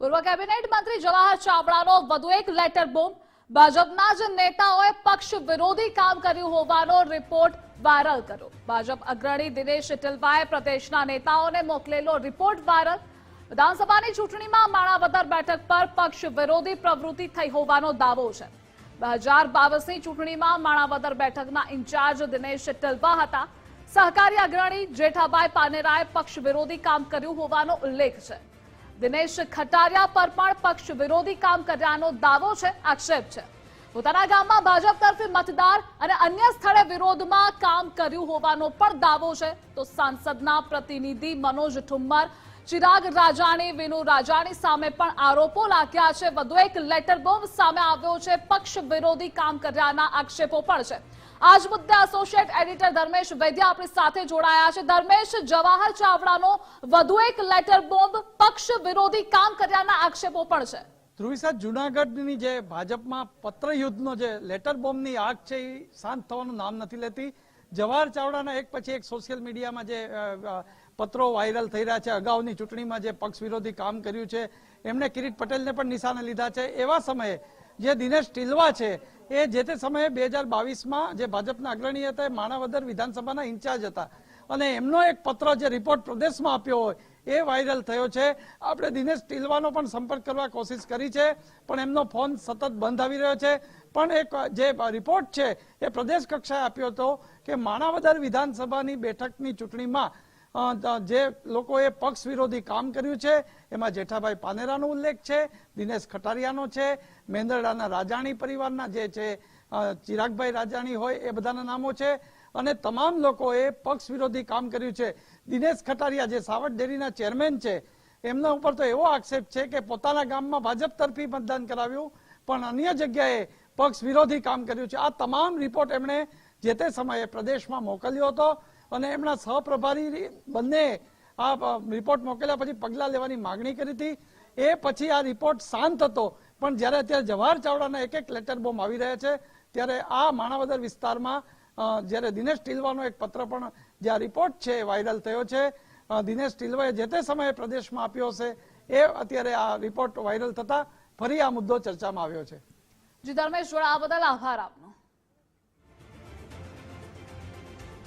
પૂર્વ કેબિનેટ મંત્રી જવાહર ચાવડાનો વધુ એક લેટર બોમ્બ. ભાજપના જ નેતાઓએ પક્ષ વિરોધી કામ કર્યું હોવાનો રિપોર્ટ વાયરલ કર્યો. ભાજપ અગ્રણી દિનેશ ટિલવાએ પ્રદેશના નેતાઓને મોકલેલો રિપોર્ટ વાયરલ. વિધાનસભાની ચૂંટણીમાં માણાવદર બેઠક પર પક્ષ વિરોધી પ્રવૃત્તિ થઈ હોવાનો દાવો છે. બે હજાર બાવીસની ચૂંટણીમાં માણાવદર બેઠકના ઇન્ચાર્જ દિનેશ ટિલવા હતા. સહકારી અગ્રણી જેઠાભાઈ પાનેરાએ પક્ષ વિરોધી કામ કર્યું હોવાનો ઉલ્લેખ છે. દિનેશ ખટારિયા પર પણ પક્ષ વિરોધી કામ કર્યાનો દાવો છે, આક્ષેપ છે. પોતાના ગામમાં ભાજપ તરફી મતદાર અને અન્ય સ્થળે વિરોધમાં કામ કર્યું હોવાનો પણ દાવો છે. તો સાંસદના પ્રતિનિધિ મનોજ ઠુમ્મર ચિરાગ રાજાણી, વિનુ રાજાણી સામે પણ આરોપો લાગ્યા છે. વધુ એક લેટર બોમ્બ સામે આવ્યો છે. પક્ષ વિરોધી કામ કર્યાના આક્ષેપો પણ છે. આજ મુદ્દે એસોસિએટ એડિટર ધર્મેશ વૈદ્ય આપણી સાથે જોડાયા છે. ધર્મેશ, જવાહર ચાવડાનો વધુ એક લેટર બોમ્બ પક્ષ વિરોધી કામ કર્યાના આક્ષેપો પણ છે. ધ્રુવિસા જુનાગઢની જે ભાજપમાં પત્ર યુદ્ધનો જે લેટર બોમ્બની આગ છે એ શાંત થવાનું નામ નથી લેતી. જવાહર ચાવડાના એક પછી એક સોશિયલ મીડિયામાં જે પત્રો વાયરલ થઈ રહ્યા છે, અગાઉની ચૂંટણીમાં જે પક્ષ વિરોધી કામ કર્યું છે એમણે કિરીટ પટેલને પણ નિશાને લીધા છે. એવા સમયે જે દિનેશ ટિલવા છે, એ જે તે સમયે બે હજાર બાવીસમાં જે ભાજપના અગ્રણી હતા, એ માણાવદર વિધાનસભાના ઇન્ચાર્જ હતા. અને એમનો એક પત્ર જે રિપોર્ટ પ્રદેશમાં આપ્યો હોય, એ વાયરલ થયો છે. આપણે દિનેશ ટિલવાનો પણ સંપર્ક કરવા કોશિશ કરી છે, પણ એમનો ફોન સતત બંધ આવી રહ્યો છે. પણ એક જે રિપોર્ટ છે, એ પ્રદેશ કક્ષાએ આપ્યો હતો કે માણાવદર વિધાનસભાની બેઠકની ચૂંટણીમાં જે લોકોએ પક્ષ વિરોધી કામ કર્યું છે, એમાં જેઠાભાઈ પાનેરાનો ઉલ્લેખ છે, દિનેશ ખટારિયાનો છે, મેંદરડાના રાજાણી પરિવારના જે છે ચિરાગભાઈ રાજાણી હોય, એ બધાના નામો છે, અને તમામ લોકોએ પક્ષ વિરોધી કામ કર્યું છે. દિનેશ ખટારિયા જે સાવટ ડેરીના ચેરમેન છે, એમના ઉપર તો એવો આક્ષેપ છે કે પોતાના ગામમાં ભાજપ તરફી મતદાન કરાવ્યું, પણ અન્ય જગ્યાએ પક્ષ વિરોધી કામ કર્યું છે. આ તમામ રિપોર્ટ એમણે જે તે સમયે પ્રદેશમાં મોકલ્યો હતો અને એમના સહપ્રભારી બંને આ રિપોર્ટ મોકલ્યા પછી પગલાં લેવાની માગણી કરી હતી. એ પછી આ રિપોર્ટ શાંત હતો. પણ જ્યારે અત્યારે જવાહર ચાવડાના એક એક લેટર બોમ્બ આવી રહ્યા છે, ત્યારે આ માણાવદર વિસ્તારમાં જ્યારે દિનેશ ટિલવાનો એક પત્ર પણ જે આ રિપોર્ટ છે એ વાયરલ થયો છે દિનેશ ટિલવાએ જે તે સમયે પ્રદેશમાં આપ્યો હશે એ અત્યારે આ રિપોર્ટ વાયરલ થતા ફરી આ મુદ્દો ચર્ચામાં આવ્યો છે. જી ધર્મેશ આ બદલ આભાર આપનો